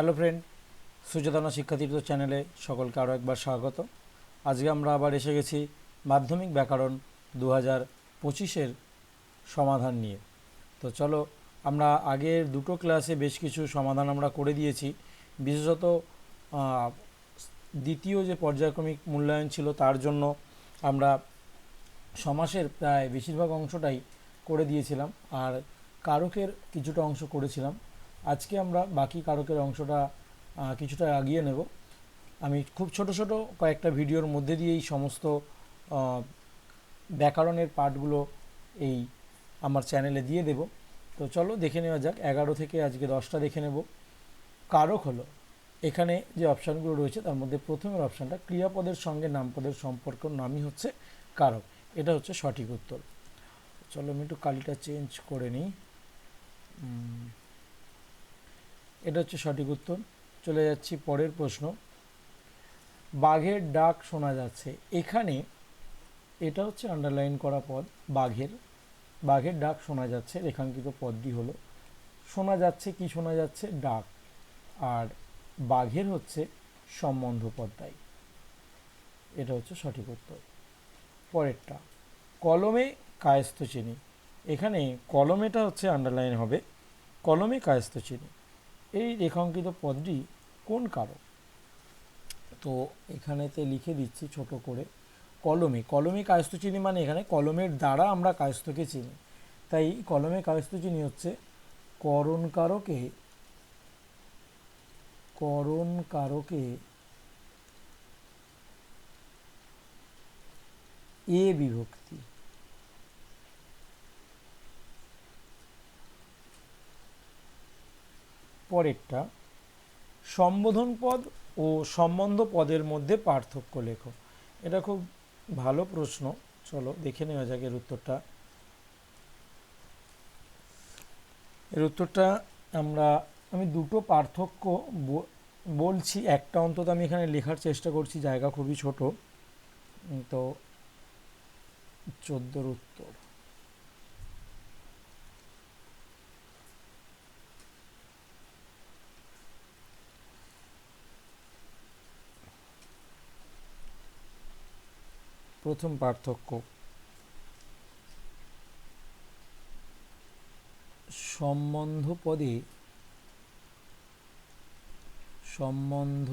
Hello friend সুচেতনা শিক্ষাতীর্থ চ্যানেলে সকলকে আরও একবার স্বাগত। আজকে আমরা আবার এসে গেছি মাধ্যমিক ব্যাকরণ দু হাজার পঁচিশের সমাধান নিয়ে। তো চলো, আমরা আগের দুটো ক্লাসে বেশ কিছু সমাধান আমরা করে দিয়েছি। বিশেষত দ্বিতীয় যে পর্যায়ক্রমিক মূল্যায়ন ছিল তার জন্য আমরা সমাসের প্রায় বেশিরভাগ অংশটাই করে দিয়েছিলাম। আর কারকের কিছুটা অংশ করেছিলাম। আজকে আমরা বাকি কারকের অংশটা কিছুটা এগিয়ে নেব। আমি খুব ছোট ছোট কয়েকটা ভিডিওর মধ্যে দিয়ে এই সমস্ত ব্যাকরণের পার্টগুলো এই আমার চ্যানেলে দিয়ে দেব। তো চলো দেখে নেওয়া যাক, এগারো থেকে আজকে দশটা দেখে নেব। কারক হলো, এখানে যে অপশানগুলো রয়েছে তার মধ্যে প্রথমের অপশানটা, ক্রিয়াপদের সঙ্গে নামপদের সম্পর্ক নামই হচ্ছে কারক। এটা হচ্ছে সঠিক উত্তর। চলো আমি একটু কালিটা চেঞ্জ করে নিই। এটা হচ্ছে সঠিক উত্তর। চলে যাচ্ছি পরের প্রশ্ন। বাঘের ডাক শোনা যাচ্ছে। এখানে এটা হচ্ছে আন্ডারলাইন করা পদ, বাঘের। বাঘের ডাক শোনা যাচ্ছে, রেখাঙ্কিত পদটি হলো। শোনা যাচ্ছে কি শোনা যাচ্ছে? ডাক। আর বাঘের হচ্ছে সম্বন্ধ পদটাই এটা হচ্ছে সঠিক উত্তর। পরেরটা, কলমে কায়স্থ চিনি। এখানে কলমেটা হচ্ছে আন্ডারলাইন হবে। কলমে কায়স্থ চিনি। এই রেখাঙ্কিত পদটি কোন কারক? তো এখানেতে লিখে দিচ্ছি ছোট করে কলমে। কলমে কায়স্থ চিনি মানে এখানে কলমের দ্বারা আমরা কায়স্থকে চিনি। তাই কলমে কায়স্থ চিনি হচ্ছে করণ কারকে করণ কারকে এ বিভক্তি। পরেরটা, সম্বোধন পদ ও সম্বন্ধ পদের মধ্যে পার্থক্য লেখো। এটা খুব ভালো প্রশ্ন। চলো, দেখে নেওয়া যাক এর উত্তরটা। এর উত্তরটা আমরা, আমি দুটো পার্থক্য বলছি। একটা অন্তত আমি এখানে লেখার চেষ্টা করছি, জায়গা খুবই ছোট। তো, চোদ্দোর উত্তর। প্রথম পার্থক্য। সম্বন্ধ পদে সম্বন্ধ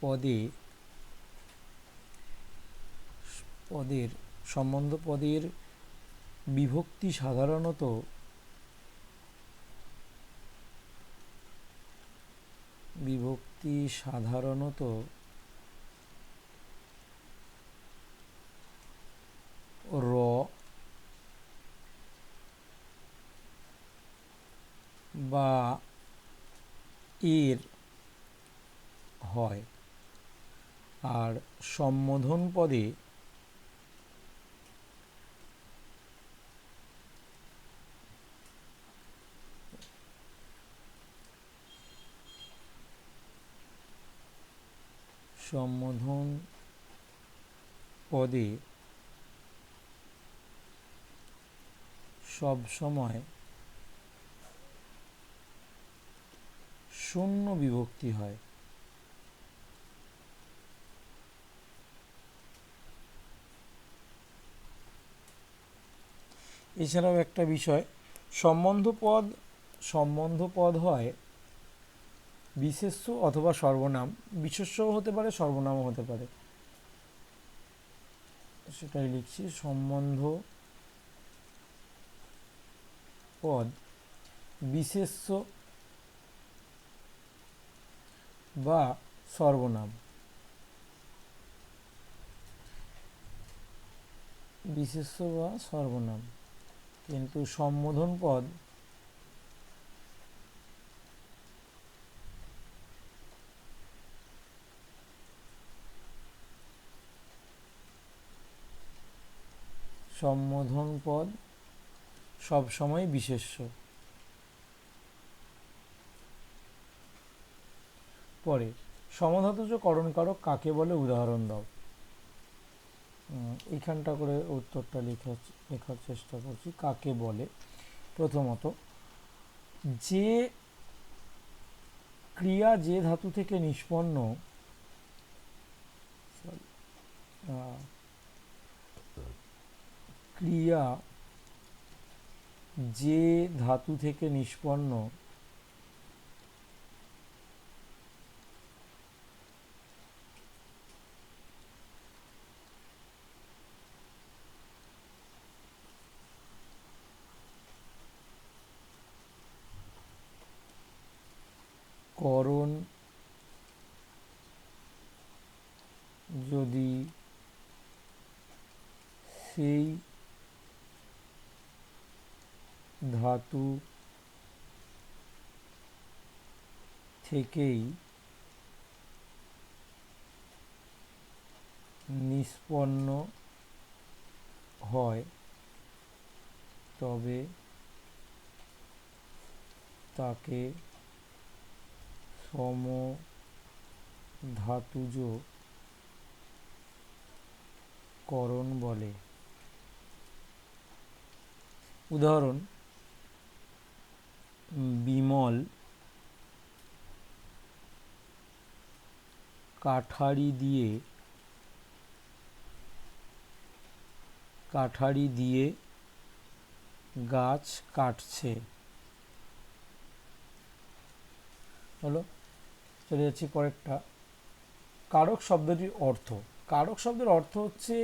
পদে পদের সম্বন্ধ পদের বিভক্তি সাধারণত বিভক্তি সাধারণত র। বা এর হয়। আর সম্বোধন পদে সম্বোধন পদে সব সময় শূন্য বিভক্তি হয়। এছাড়াও একটা বিষয়, সম্বন্ধ পদ সম্বন্ধ পদ হয় বিশেষ্য অথবা সর্বনাম। বিশেষ্যও হতে পারে, সর্বনামও হতে পারে। সেটাই লিখছি, সম্বন্ধ পদ বিশেষ্য বা সর্বনাম। বিশেষ্য বা সর্বনাম। কিন্তু সম্বোধন পদ সম্বোধন পদ সব সময় বিশেষ্য। পরে সমাধাতজ করণকারক কাকে বলে উদাহরণ দাও। উম, এইখানটা করে উত্তরটা লেখা লেখার চেষ্টা করছি কাকে বলে? প্রথমত যে ক্রিয়া যে ধাতু থেকে নিষ্পন্ন ক্রিয়া যে ধাতু থেকে নিষ্পন্ন করণ যদি সেই ধাতু থেকেই নিষ্পন্ন হয় তবে তাকে সম ধাতুজ করণ বলে। উদাহরণ বিমল কাঠারি দিয়ে কাঠারি দিয়ে গাছ কাটছে। হলো, চলে যাচ্ছি কয়েকটা কারক শব্দটির অর্থ। কারক শব্দের অর্থ হচ্ছে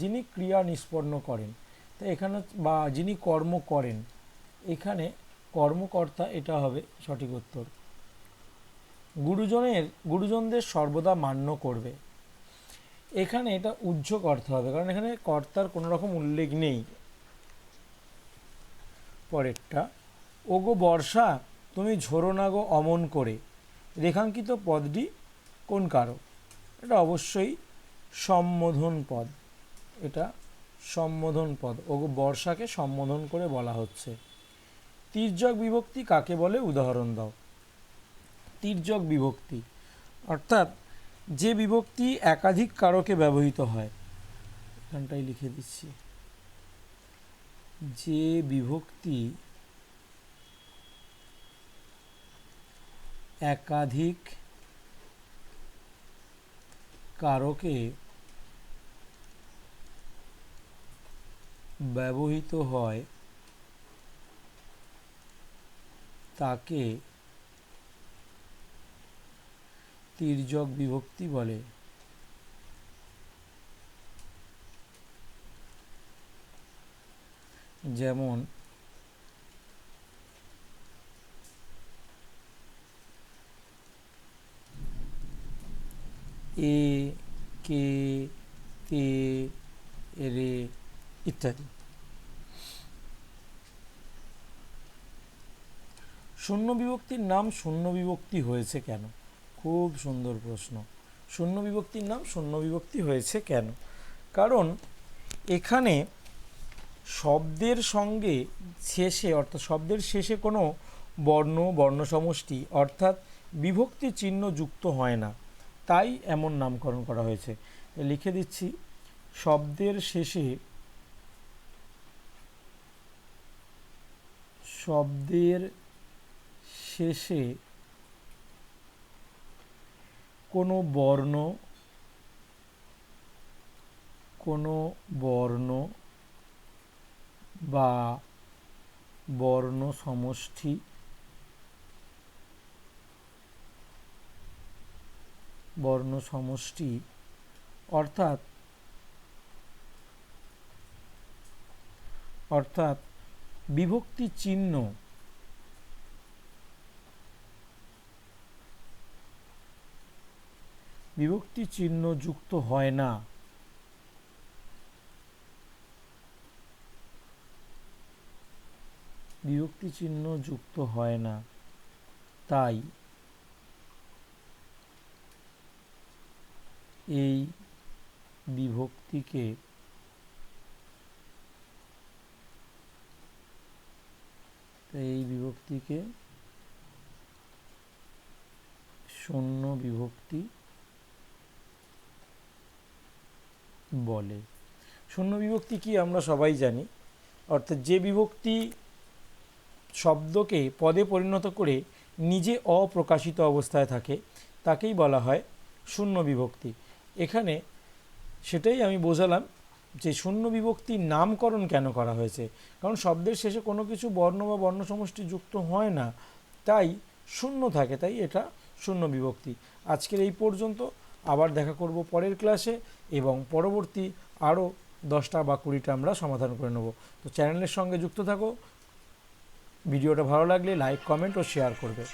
যিনি ক্রিয়া নিষ্পন্ন করেন। তো এখানে বা যিনি কর্ম করেন। এখানে কর্মকর্তা, এটা হবে সঠিক উত্তর। গুরুজনের, গুরুজনদের সর্বদা মান্য করবে। এখানে এটা উজ্জ্বক অর্থ হবে, কারণ এখানে কর্তার কোনো রকম উল্লেখ নেই। পরেরটা, ওগো বর্ষা, তুমি ঝোরো না গো অমন করে। রেখাঙ্কিত পদটি কোন কারক? এটা অবশ্যই সম্বোধন পদ। এটা সম্বোধন পদ। ওগো বর্ষাকে সম্বোধন করে বলা হচ্ছে। তির্যক বিভক্তি কাকে বলে? উদাহরণ দাও। তির্যক বিভক্তি। অর্থাৎ যে বিভক্তি একাধিক কারকে ব্যবহৃত হয় এখানটাই লিখে দিচ্ছি। যে বিভক্তি একাধিক কারকে ব্যবহৃত হয় তাকে তির্যক বিভক্তি বলে। যেমন এ কে তে রে ইত্যাদি। শূন্য বিভক্তির নাম শূন্য বিভক্তি হয়েছে কেন? খুব সুন্দর প্রশ্ন। শূন্য বিভক্তির নাম শূন্য বিভক্তি হয়েছে কেন? কারণ এখানে শব্দের সঙ্গে শেষে, অর্থাৎ শব্দের শেষে কোনো বর্ণ বর্ণ সমষ্টি অর্থাৎ বিভক্তি চিহ্ন যুক্ত হয় না। তাই এমন নামকরণ করা হয়েছে। লিখে দিচ্ছি, শব্দের শেষে শব্দের শেষে কোনো বর্ণ কোনো বর্ণ বা বর্ণ সমষ্টি বর্ণ সমষ্টি অর্থাৎ অর্থাৎ বিভক্তি চিহ্ন বিভক্তি চিহ্ন যুক্ত হয় না। বিভক্তি চিহ্ন যুক্ত হয় না। তাই এই বিভক্তিকে এই বিভক্তিকে শূন্য বিভক্তি বলে। শূন্য বিভক্তি কি আমরা সবাই জানি। অর্থাৎ যে বিভক্তি শব্দকে পদে পরিণত করে নিজে অপ্রকাশিত অবস্থায় থাকে, তাকেই বলা হয় শূন্য বিভক্তি। এখানে সেটাই আমি বোঝালাম যে শূন্য বিভক্তির নামকরণ কেন করা হয়েছে। কারণ শব্দের শেষে কোনো কিছু বর্ণ বা বর্ণ সমষ্টি যুক্ত হয় না, তাই শূন্য থাকে, তাই এটা শূন্য বিভক্তি। আজকের এই পর্যন্ত, আবার দেখা করব পরের ক্লাসে। এবং পরবর্তী আরও দশটা বা কুড়িটা আমরা সমাধান করে নেব। তো চ্যানেলের সঙ্গে যুক্ত থাকো। ভিডিওটা ভালো লাগলে লাইক, কমেন্ট ও শেয়ার করবে।